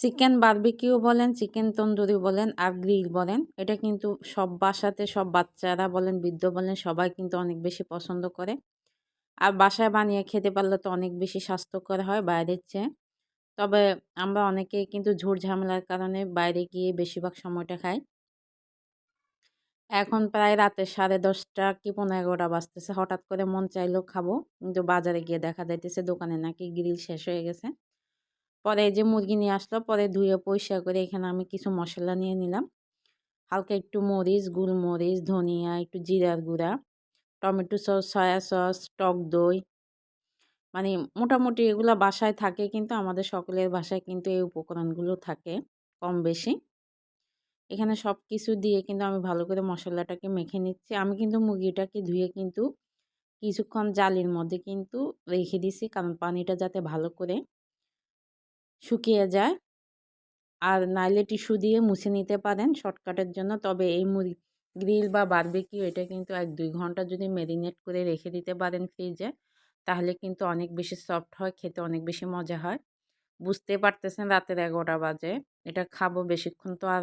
Chicken barbecue বলেন, chicken tandoori বলেন, আর গ্রিল বলেন, এটা কিন্তু সব বাসাতে সব বাচ্চারা বলেন, বৃদ্ধ বলেন, সবাই কিন্তু অনেক বেশি পছন্দ করে। আর বাসায় বানিয়ে খেতে পারলে তো অনেক বেশি স্বাস্থ্যকর হয় বাইরের চেয়ে। তবে আমরা অনেকেই কিন্তু ঝুট ঝামেলার কারণে বাইরে গিয়ে বেশিরভাগ সময়টা খাই। এখন প্রায় রাতে সাড়ে দশটা কি পনেরো এগারোটা বাজতেছে, হঠাৎ করে মন চাইলেও খাব, কিন্তু বাজারে গিয়ে দেখা যাইতেছে দোকানে নাকি গ্রিল শেষ হয়ে গেছে। পরে যে মুরগি নিয়ে আসলো, পরে ধুয়ে পরিষ্কার করে এখানে আমি কিছু মশলা নিয়ে নিলাম। হালকা একটু মরিচ, গুলমরিচ, ধনিয়া, একটু জিরার গুঁড়া, টমেটো সস, সয়া সস, টক দই। মানে মোটামুটি এগুলো বাসায় থাকে কিন্তু আমাদের সকলের বাসায় কিন্তু এই উপকরণগুলো থাকে কম বেশি। এখানে সব কিছু দিয়ে কিন্তু আমি ভালো করে মশলাটাকে মেখে নিচ্ছি। আমি কিন্তু মুরগিটাকে ধুয়ে কিন্তু কিছুক্ষণ জালির মধ্যে কিন্তু রেখে দিছি, কারণ পানিটা যাতে ভালো করে শুকিয়ে যায়। আর নাইলে টিস্যু দিয়ে মুছে নিতে পারেন শর্টকাটের জন্য। তবে এই মুরগি গ্রিল বা বারবিকিউ এটা কিন্তু এক দুই ঘণ্টা যদি মেরিনেট করে রেখে দিতে পারেন ফ্রিজে, তাহলে কিন্তু অনেক বেশি সফট হয়, খেতে অনেক বেশি মজা হয়। বুঝতে পারতেছেন রাতের এগারোটা বাজে, এটা খাব বেশিক্ষণ তো আর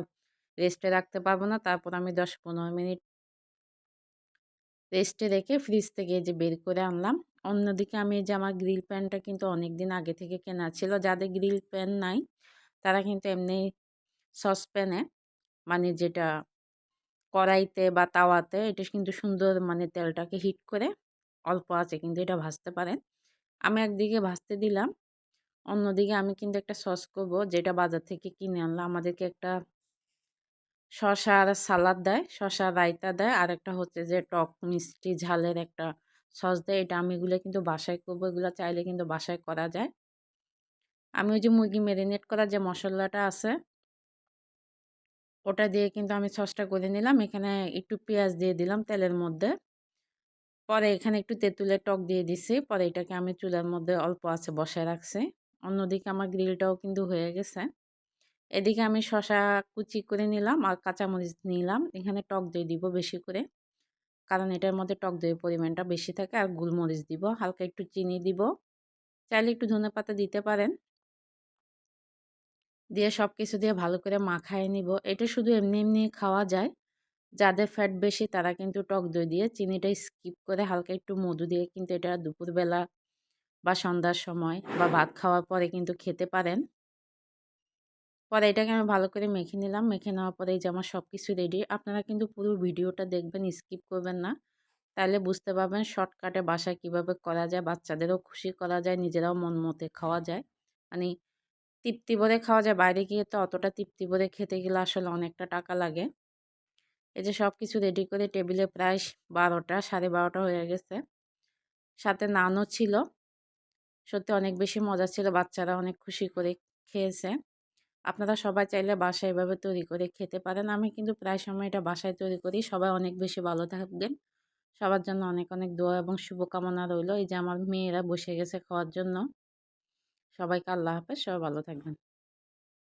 রেস্টে রাখতে পারব না। তারপর আমি দশ পনেরো মিনিট রেস্টে রেখে ফ্রিজ থেকে যে বের করে আনলাম অন্যদিকে আমি যে আমার গ্রিল প্যানটা কিন্তু অনেক দিন আগে থেকে কেনা ছিল, যাদের গ্রিল প্যান নাই, তারা কিন্তু এমনি সসপ্যানে মানে যেটা কড়াইতে বা তাওয়াতে, এটা কিন্তু সুন্দর মানে তেলটাকে হিট করে অল্প আছে, কিন্তু এটা ভাজতে পারেন। আমি একদিকে ভাজতে দিলাম, অন্যদিকে আমি কিন্তু একটা সস করব, যেটা বাজার থেকে কিনে আনলাম আমাদেরকে একটা শশার সালাদ দেয়, শশা রায়তা দেয়, আর একটা হচ্ছে যে টক মিষ্টি ঝালের একটা সস দেয়। এটা আমি এগুলো কিন্তু বাসায় করব, এগুলো চাইলে কিন্তু বাসায় করা যায়। আমি ওই যে মুরগি ম্যারিনেট করা যে মশলাটা আছে ওটা দিয়ে কিন্তু আমি সসটা করে নিলাম। এখানে একটু পেঁয়াজ দিয়ে দিলাম তেলের মধ্যে। পরে এখানে একটু তেঁতুলের টক দিয়ে দিছি। পরে এটাকে আমি চুলার মধ্যে অল্প আছে বসায় রাখছি। অন্যদিকে আমার গ্রিলটাও কিন্তু হয়ে গেছে। এদিকে আমি শশা কুচি করে নিলাম আর কাঁচামরিচ নিলাম। এখানে টক দই দিব বেশি করে। কারণ এটার মধ্যে টক দইয়ের পরিমাণটা বেশি থাকে আর গুলমরিচ দিব, হালকা একটু চিনি দিব। চাইলে একটু ধনে পাতা দিতে পারেন। দিয়ে সব কিছু দিয়ে ভালো করে মাখায় নিব। এটা শুধু এমনি এমনি খাওয়া যায়। যাদের ফ্যাট বেশি তারা কিন্তু টক দই দিয়ে চিনিটা স্কিপ করে হালকা একটু মধু দিয়ে কিন্তু এটা দুপুরবেলা বা সন্ধ্যার সময় বা ভাত খাওয়ার পরে কিন্তু খেতে পারেন। পরে এটাকে আমি ভালো করে মেখে নিলাম। মেখে নেওয়ার পরে এই যে আমার সব কিছু রেডি আপনারা কিন্তু পুরো ভিডিওটা দেখবেন স্কিপ করবেন না। তাহলে বুঝতে পারবেন শর্টকাটে বাসায় কীভাবে করা যায়, বাচ্চাদেরও খুশি করা যায়, নিজেরাও মন মতে খাওয়া যায়। মানে তৃপ্তি ভরে খাওয়া যায়, বাইরে গিয়ে তো অতটা তৃপ্তি ভরে খেতে গেলে আসলে অনেকটা টাকা লাগে। এই যে সব কিছু রেডি করে টেবিলে প্রায় বারোটা, সাড়ে বারোটা হয়ে গেছে। সাথে নানও ছিল। সত্যি অনেক বেশি মজা ছিল, বাচ্চারা অনেক খুশি করে খেয়েছে। আপনারা সবাই চাইলে বাসায় এভাবে তৈরি করে খেতে পারেন। আমি কিন্তু প্রায় সময় এটা বাসায় তৈরি করি। সবাই অনেক বেশি ভালো থাকবেন। সবার জন্য অনেক অনেক দোয়া এবং শুভকামনা রইল। এই যে আমার মেয়েরা বসে গেছে খাওয়ার জন্য। সবাইকে আল্লাহ হাফেজ। সবাই ভালো থাকবেন।